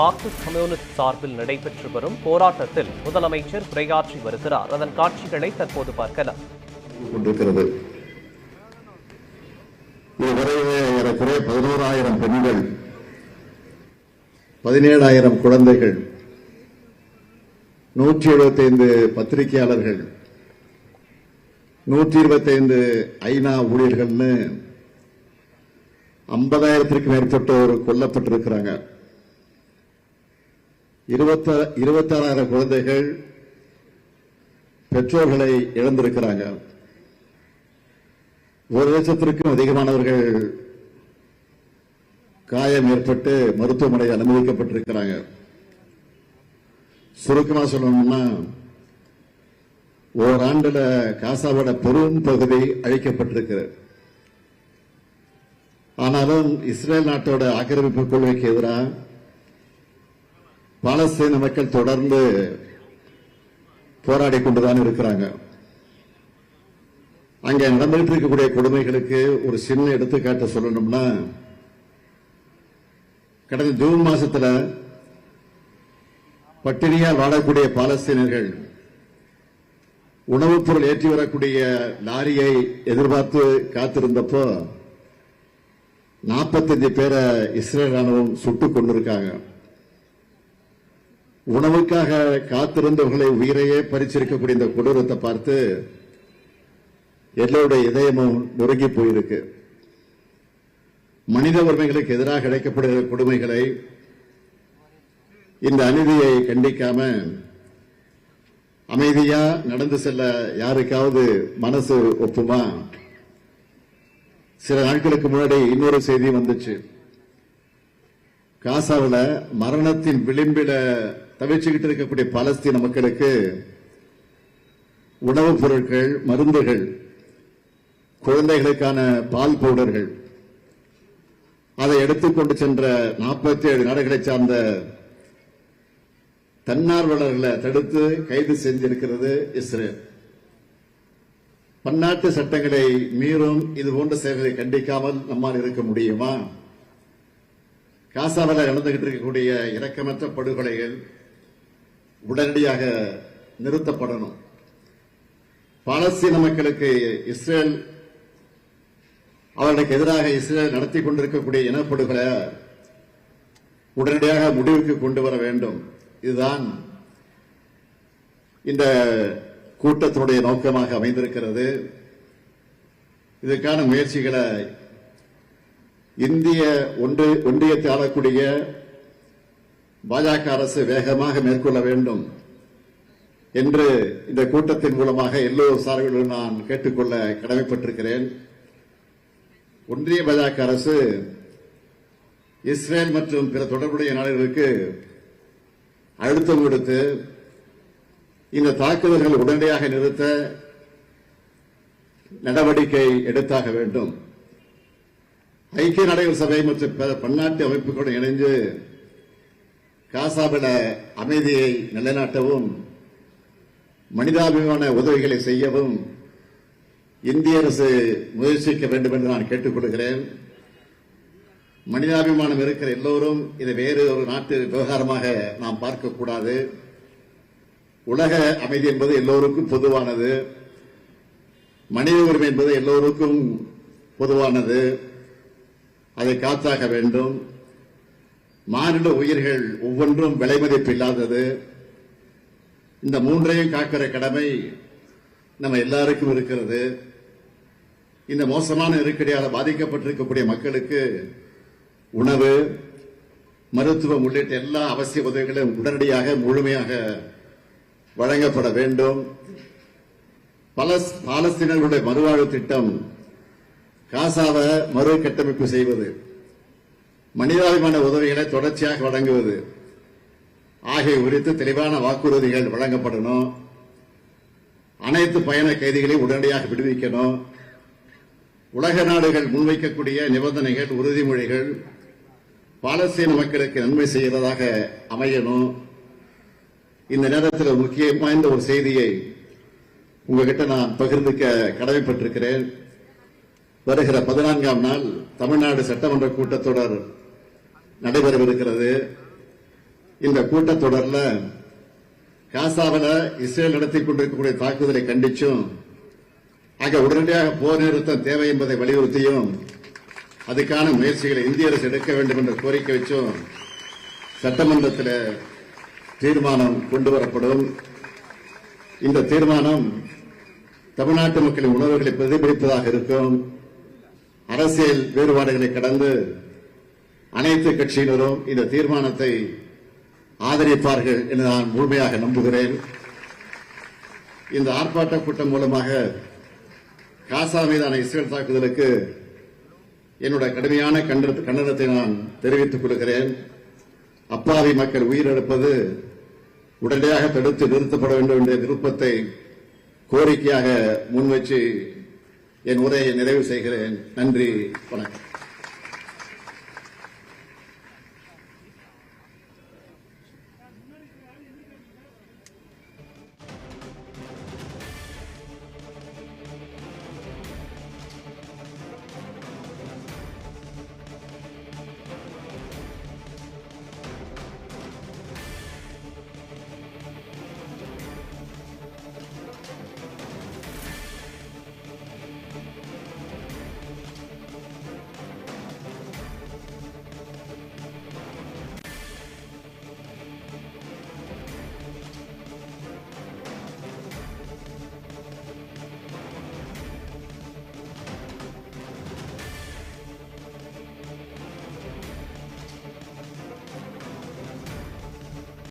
Marxist communist சார்பில் நடைபெற்று வரும் போராட்டத்தில் முதலமைச்சர் உரையாற்றி வருகிறார். அதன் காட்சிகளை தற்போது பார்க்கலாம். கொண்டிருக்கிறது. ஏறக்குறைய பதினோராயிரம் பெண்கள் பதினேழாயிரம் குழந்தைகள் நூற்றி எழுபத்தைந்து பத்திரிகையாளர்கள் நூற்றி இருபத்தைந்து ஐநா ஊழியர்கள்னு ஐம்பதாயிரத்திற்கு மேற்பட்டோர் கொல்லப்பட்டிருக்கிறாங்க. இருபத்த இருபத்தாறாயிரம் குழந்தைகள் பெற்றோர்களை இழந்திருக்கிறாங்க. ஒரு லட்சத்திற்கும் அதிகமானவர்கள் காயம் ஏற்பட்டு மருத்துவமனையில் அனுமதிக்கப்பட்டிருக்கிறாங்க. சுருக்கமா சொல்லணும்னா ஓராண்டுல காசாவோட பெரும் பகுதி அழிக்கப்பட்டிருக்கிறது. ஆனாலும் இஸ்ரேல் நாட்டோட ஆக்கிரமிப்பு கொள்கைக்கு எதிராக பாலஸ்தீன மக்கள் தொடர்ந்து போராடி கொண்டுதான் இருக்கிறாங்க. அங்கே நடந்துகிட்டு இருக்கக்கூடிய கொடுமைகளுக்கு ஒரு சின்ன எடுத்துக்காட்டு சொல்லணும்னா கடந்த ஜூன் மாசத்துல பட்டினியால் வாழக்கூடிய பாலஸ்தீனர்கள் உணவுப் பொருள் ஏற்றி வரக்கூடிய லாரியை எதிர்பார்த்து காத்திருந்தப்போ நாற்பத்தஞ்சு பேரை இஸ்ரேல் ராணுவம் சுட்டுக் கொண்டிருக்காங்க. உணவுக்காக காத்திருந்தவர்களை உயிரையே பறிச்சிருக்கக்கூடிய இந்த கொடூரத்தை பார்த்து எல்லோருடைய இதயமும் நொறுங்கி போயிருக்கு. மனித உரிமைகளுக்கு எதிராக இழைக்கப்படுகிற கொடுமைகளை இந்த அநீதியை கண்டிக்காம அமைதியா நடந்து செல்ல யாருக்காவது மனசு ஒப்புமா? சில நாட்களுக்கு முன்னாடி இன்னொரு செய்தி வந்துச்சு. காசாவுல மரணத்தின் விளிம்பில தவிச்சுக்கிட்டு இருக்கக்கூடிய பாலஸ்தீன மக்களுக்கு உணவுப் பொருட்கள் மருந்துகள் குழந்தைகளுக்கான பால் பவுடர்கள். அதை எடுத்துக்கொண்டு சென்ற நாற்பத்தி ஏழு நாடுகளை சார்ந்த தன்னார்வலர்களை தடுத்து கைது செஞ்சிருக்கிறது இஸ்ரேல். பன்னாட்டு சட்டங்களை மீறும் இது போன்ற செயல்களை கண்டிக்காமல் நம்மால் இருக்க முடியுமா? காசாவில் நடந்துகிட்டு இருக்கக்கூடிய இரக்கமற்ற படுகொலைகள் உடனடியாக நிறுத்தப்படணும். பாலஸ்தீன மக்களுக்கு இஸ்ரேல் அவர்களுக்கு எதிராக இஸ்ரேல் நடத்தி கொண்டிருக்கக்கூடிய இனப்படுகொலை உடனடியாக முடிவுக்கு கொண்டு வர வேண்டும். இதுதான் இந்த கூட்டத்தினுடைய நோக்கமாக அமைந்திருக்கிறது. இதற்கான முயற்சிகளை இந்திய ஒன்று ஒன்றியத்தை ஆளக்கூடிய பாஜக அரசு வேகமாக மேற்கொள்ள வேண்டும் என்று இந்த கூட்டத்தின் மூலமாக எல்லோரும் சார்பிலும் நான் கேட்டுக்கொள்ள கடமைப்பட்டிருக்கிறேன். ஒன்றிய பாஜக அரசு இஸ்ரேல் மற்றும் பிற தொடர்புடைய நாடுகளுக்கு அழுத்தம் கொடுத்து இந்த தாக்குதல்கள் உடனடியாக நிறுத்த நடவடிக்கை எடுத்தாக வேண்டும். ஐக்கிய நாடுகள் சபை மற்றும் பிற பன்னாட்டு அமைப்புகளுடன் இணைந்து காசாவில அமைதியை நிலைநாட்டவும் மனிதாபிமான உதவிகளை செய்யவும் இந்திய அரசு முயற்சிக்க வேண்டும் என்று நான் கேட்டுக்கொள்கிறேன் மனிதாபிமானம் இருக்கிற எல்லோரும் இதை வேறு ஒரு நாட்டு விவகாரமாக நாம் பார்க்கக்கூடாது உலக அமைதி என்பது எல்லோருக்கும் பொதுவானது. மனித உரிமை என்பது எல்லோருக்கும் பொதுவானது. அதை காத்தாக வேண்டும். மாநில உயிர்கள் ஒவ்வொன்றும் விலை மதிப்பு இல்லாதது. இந்த மூன்றையும் காக்கிற கடமை நம்ம எல்லாருக்கும் இருக்கிறது. இந்த மோசமான நெருக்கடியால் பாதிக்கப்பட்டிருக்கக்கூடிய மக்களுக்கு உணவு மருத்துவம் உள்ளிட்ட எல்லா அவசிய உதவிகளும் உடனடியாக முழுமையாக வழங்கப்பட வேண்டும். பலஸ் பாலஸ்தீனர்களுடைய மறுவாழ்வு திட்டம் காசாவை மறு கட்டமைப்பு செய்வது. மனிதாபிமான உதவிகளை தொடர்ச்சியாக வழங்குவது. ஆகிய குறித்து தெளிவான வாக்குறுதிகள் வழங்கப்படணும். அனைத்து பயண கைதிகளையும் உடனடியாக விடுவிக்கணும். உலக நாடுகள் முன்வைக்கக்கூடிய நிபந்தனைகள் உறுதிமொழிகள் பாலஸ்தீன மக்களுக்கு நன்மை செய்கிறதாக அமையணும். இந்த நேரத்தில் முக்கியம் வாய்ந்த ஒரு செய்தியை உங்ககிட்ட நான் பகிர்ந்துக்க கடமைப்பட்டிருக்கிறேன். வருகிற பதினான்காம் நாள் தமிழ்நாடு சட்டமன்ற கூட்டத்தொடர் நடைபெறவிருக்கிறது. இந்த கூட்டத்தொடர்ல காசாவில் இஸ்ரேல் நடத்தி கொண்டிருக்கக்கூடிய தாக்குதலை கண்டிச்சும் அங்க உடனடியாக போர் நிறுத்தம் தேவை என்பதை வலியுறுத்தியும் அதுக்கான முயற்சிகளை இந்திய அரசு எடுக்க வேண்டும் என்ற கோரிக்கை வச்சும் சட்டமன்றத்தில் தீர்மானம் கொண்டு வரப்படும். இந்த தீர்மானம் தமிழ்நாட்டு மக்களின் உணர்வுகளை பிரதிபலிப்பதாக இருக்கும். அரசியல் வேறுபாடுகளை கடந்து அனைத்து கட்சியினரும் இந்த தீர்மானத்தை ஆதரிப்பார்கள் என்று நான் முழுமையாக நம்புகிறேன். இந்த ஆர்ப்பாட்ட கூட்டம் மூலமாக காசா மீதான இஸ்ரேல் தாக்குதலுக்கு என்னோட கடுமையான கண்டனத்தை நான் தெரிவித்துக் கொள்கிறேன். அப்பாவி மக்கள் உயிரிழப்பது உடனடியாக தடுத்து நிறுத்தப்பட வேண்டும் என்ற விருப்பத்தை கோரிக்கையாக முன்வச்சு என் உரையை நிறைவு செய்கிறேன். நன்றி வணக்கம்.